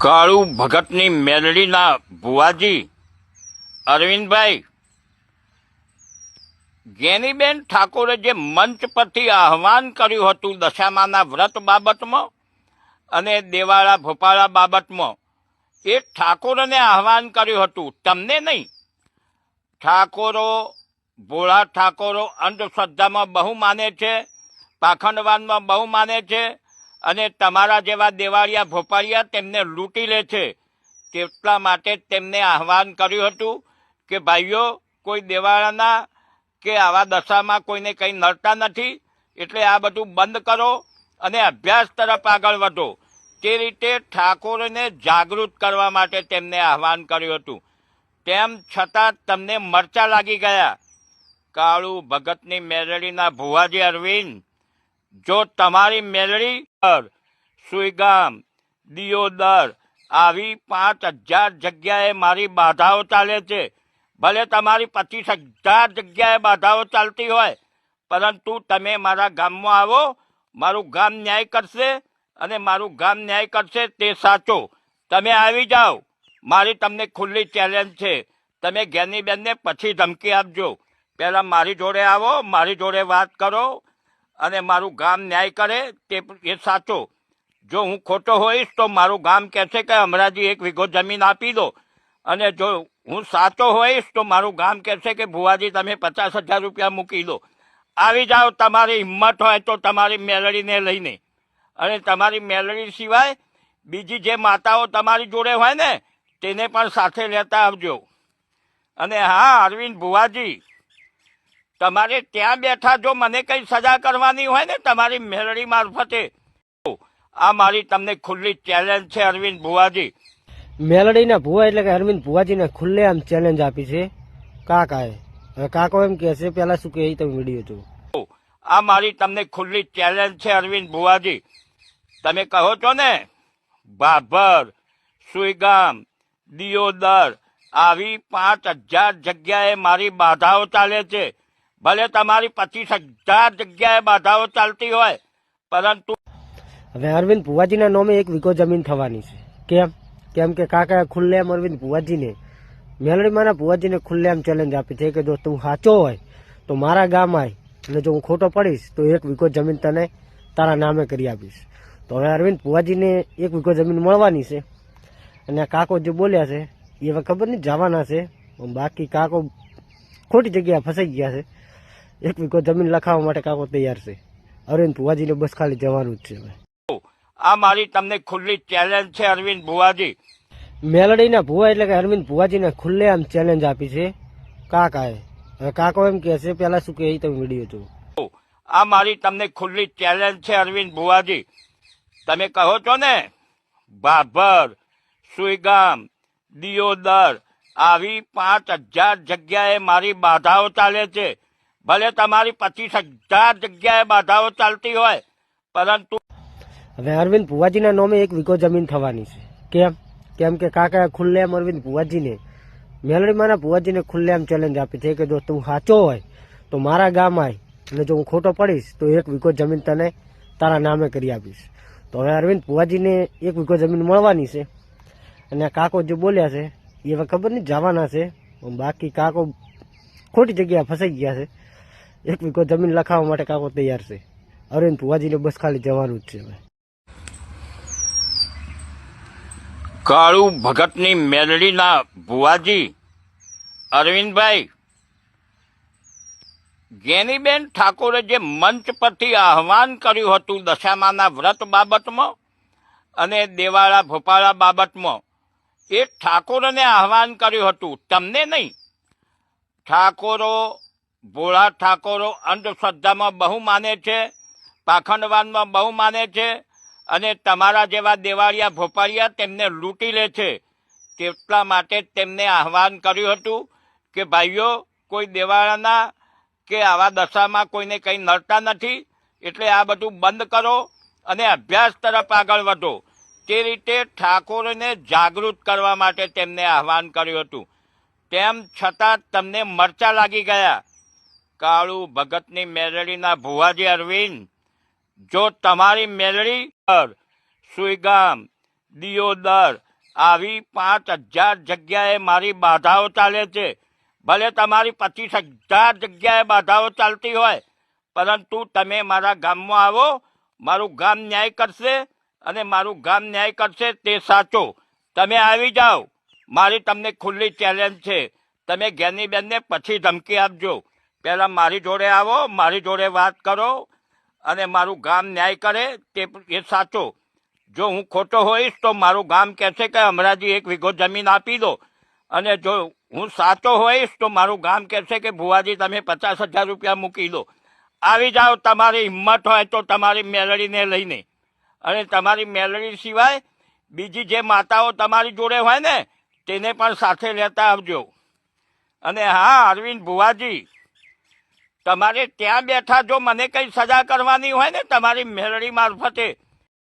કાળુ ભગતની મેલડીના ભુવાજી અરવિંદભાઈ, ગેનીબેન ઠાકોરે જે મંચ પરથી આહવાન કર્યું હતું દશામાના વ્રત બાબતમાં અને દેવાળા ભોપાળા બાબતમાં, એ ઠાકોરને આહવાન કર્યું હતું. તમને નહીં. ઠાકોરો, ભોળા ઠાકોરો અંધશ્રદ્ધામાં બહુ માને છે પાખંડવાદમાં બહુ માને છે અને તમારા જેવા દેવાળિયા ભોપાળિયા તેમને લૂંટી લે છે. તેટલા માટે તેમને આહવાન કર્યું હતું કે, ભાઈઓ, કોઈ દેવાળાના કે આવા દશામાં કોઈને કંઈ નડતા નથી, એટલે આ બધું બંધ કરો અને અભ્યાસ તરફ આગળ વધો. તે રીતે ઠાકોરને જાગૃત કરવા માટે તેમને આહવાન કર્યું હતું. તેમ છતાં તમને મરચા લાગી ગયા. કાળુ ભગતની મેરડીના ભુવાજી અરવિંદ જો તમારી મેલડી પર સુઈગામ દિયોદર આવી પાંચ હજાર જગ્યાએ મારી બાધાઓ ચાલે છે, ભલે તમારી પચીસ હજાર જગ્યાએ બાધાઓ ચાલતી હોય, પરંતુ તમે મારા ગામમાં આવો, મારું ગામ ન્યાય કરશે અને મારું ગામ ન્યાય કરશે તે સાચો. તમે આવી જાઓ. મારી તમને ખુલ્લી ચેલેન્જ છે. તમે જ્ઞાનીબેનને પછી ધમકી આપજો. પહેલાં મારી જોડે આવો, મારી જોડે વાત કરો. અને મારું ગામ ન્યાય કરે તે એ સાચો. જો હું ખોટો હોઈશ તો મારું ગામ કહેશે કે અમરાજી એક વીઘો જમીન આપી દો. અને જો હું સાચો હોઈશ તો મારું ગામ કહેશે કે ભુવાજી તમે પચાસ હજાર રૂપિયા મૂકી દો. આવી જાઓ, તમારી હિંમત હોય તો તમારી મેલડીને લઈને. અને તમારી મેલડી સિવાય બીજી જે માતાઓ તમારી જોડે હોય ને, તેને પણ સાથે લેતા આવજો. અને હા, અરવિંદ ભુવાજી તમારે ત્યાં બેઠા જો મને કઈ સજા કરવાની હોય ને તમારી મેળડી મારફતે. આ મારી તમને ખુલ્લી ચેલેન્જ છે અરવિંદ ભુવાજી. મેલડીના ભુવા એટલે કે અરવિંદ ભુવાજીને ખુલ્લે આમ ચેલેન્જ આપી છે. કાકાએ હવે કાકો એમ કહે છે પેલા શું કહે તમે વીડિયો જુઓ. આ મારી તમને ખુલ્લી ચેલેન્જ છે અરવિંદ ભુવાજી. તમે કહો છો ને ભાભર સુઈગામ દિયોદર આવી પાંચ હજાર જગ્યાએ મારી બાધાઓ ચાલે છે. ભલે તમારી પચીસ હજાર જગ્યાએ બાધાઓ ચાલતી હોય, પરંતુ હવે અરવિંદ ભુવાજીના નામે એક વીઘો જમીન થવાની છે. કેમ? કેમ કે કાકા ખુલ્લે એમ અરવિંદ ભુવાજીને, મેલડીમાંના ભુવાજીને ખુલ્લેઆમ ચેલેન્જ આપી છે કે જો તું સાચો હોય, તો મારા ગામ આય, અને જો હું ખોટો પડીશ, તો એક વીઘો જમીન તને તારા નામે કરી આપીશ. તો હવે અરવિંદ ભુવાજીને એક વીઘો જમીન મળવાની છે. અને કાકો જે બોલ્યા છે, એ હવે ખબર નહીં જવાના છે બાકી કાકો ખોટી જગ્યાએ ફસાઈ ગયા છે. એક વીઘો જમીન લખાવવા માટે કાકો તૈયાર છે. અરવિંદ ભુવાજીને બસ ખાલી જવાનું જ છે આ મારી તમને ખુલ્લી ચેલેન્જ છે અરવિંદ ભુવાજી. મેલડીના ભુવા એટલે કે અરવિંદ ભુવાજીને ખુલ્લે આમ ચેલેન્જ આપી છે. કાકાએ. હવે કાકો એમ કહે છે પેલા શું કહે તમે વીડિયો જુઓ. આ મારી તમને ખુલ્લી ચેલેન્જ છે અરવિંદ ભુવાજી. તમે કહો છો ને ભાભર સુઈગામ દિયોદર આવી પાંચ હજાર જગ્યાએ મારી બાધાઓ ચાલે છે. ભલે તમારી પચીસ હજાર જગ્યાએ બાધાઓ ચાલતી હોય, પરંતુ હવે અરવિંદ ભુવાજીના નામે એક વીઘો જમીન થવાની છે. કેમ? કેમ કે કાકા ખુલ્લે એમ અરવિંદ ભુવાજીને, મેલડીમાંના ભુવાજીને ખુલ્લેઆમ ચેલેન્જ આપી છે કે જો તું સાચો હોય, તો મારા ગામ આય, અને જો હું ખોટો પડીશ, તો એક વીઘો જમીન તને તારા નામે કરી આપીશ. તો હવે અરવિંદ ભુવાજીને એક વીઘો જમીન મળવાની છે. અને કાકો જે બોલ્યા છે, એ હવે ખબર નહીં, જવાના છે. બાકી કાકો ખોટી જગ્યાએ ફસાઈ ગયા છે. એક વીઘો જમીન લખાવવા માટે કાકો તૈયાર છે. અરવિંદ ભુવાજીને બસ ખાલી જવાનું જ છે હવે. કાળુ ભગતની મેલડીના ભુવાજી, અરવિંદભાઈ જેનીબેન ઠાકોરે જે મંચ પરથી આહવાન કર્યું હતું દશામાના વ્રત બાબતમાં અને દેવાળા ભોપાળા બાબતમાં, એ ઠાકોરને આહવાન કર્યું હતું. તમને નહીં. ઠાકોરો ભોળા ઠાકોરો અંધશ્રદ્ધામાં બહુ માને છે પાખંડવાદમાં બહુ માને છે અને તમારા જેવા દેવાળિયા ભોપાળિયા તેમને લૂંટી લે છે. તેટલા માટે તેમને આહવાન કર્યું હતું કે, ભાઈઓ, કોઈ દેવાળાના કે આવા દશામાં કોઈને કંઈ નડતા નથી, એટલે આ બધું બંધ કરો અને અભ્યાસ તરફ આગળ વધો. તે રીતે ઠાકોરને જાગૃત કરવા માટે તેમને આહવાન કર્યું હતું. તેમ છતાં તમને મરચા લાગી ગયા. કાળુ ભગતની મેલડીના ભુવાજી અરવિંદ, જો તમારી મેલડી પર સુઈગામ દિયોદર આવી પાંચ હજાર જગ્યાએ મારી બાધાઓ ચાલે છે, ભલે તમારી પચીસ હજાર જગ્યાએ બાધાઓ ચાલતી હોય, પરંતુ તમે મારા ગામમાં આવો, મારું ગામ ન્યાય કરશે અને મારું ગામ ન્યાય કરશે તે સાચો. તમે આવી જાઓ. મારી તમને ખુલ્લી ચેલેન્જ છે. તમે જ્ઞાનીબેનને પછી ધમકી આપજો. પહેલાં મારી જોડે આવો, મારી જોડે વાત કરો અને મારું ગામ ન્યાય કરે તે એ સાચો. જો હું ખોટો હોઈશ તો મારું ગામ કહેશે કે અમરાજી એક વીઘો જમીન આપી દો. અને જો હું સાચો હોઈશ તો મારું ગામ કહેશે કે ભુવાજી તમે પચાસ હજાર રૂપિયા મૂકી દો. આવી જાઓ, તમારી હિંમત હોય તો તમારી મેલડીને લઈને. અને તમારી મેલડી સિવાય બીજી જે માતાઓ તમારી જોડે હોય ને, તેને પણ સાથે લેતા આવજો. અને હા, અરવિંદ ભુવાજી તમારે ત્યાં બેઠા જો મને કઈ સજા કરવાની હોય ને તમારી મેળડી મારફતે